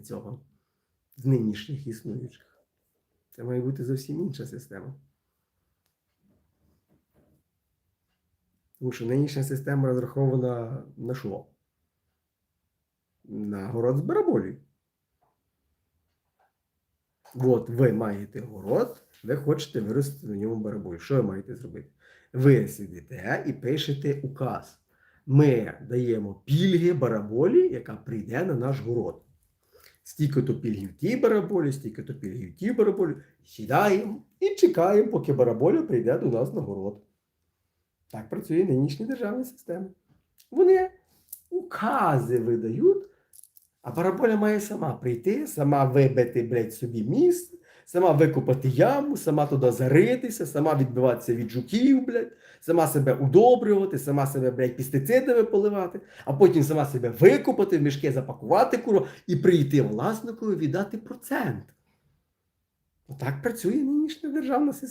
цього з нинішніх існуючих. Це має бути зовсім інша система. Тому що нинішня система розрахована на що? На город з бараболі. От ви маєте город, ви хочете виростити на ньому бараболь. Що ви маєте зробити? Ви сидите і пишете указ. Ми даємо пільги бараболі, яка прийде на наш город. Стільки-то пільгів тій бараболі, стільки-то пільгів тій бараболі. Сідаємо і чекаємо, поки бараболя прийде до нас на город. Так працює нинішня державна система. Вони укази видають, а бараболя має сама прийти, сама вибити, блядь, собі міст, сама викопати яму, сама туди заритися, сама відбиватися від жуків, блядь, сама себе удобрювати, сама себе, блядь, пестицидами поливати, а потім сама себе викопати, в мішки запакувати куру і прийти власникові віддати процент. Отак працює нинішня державна система.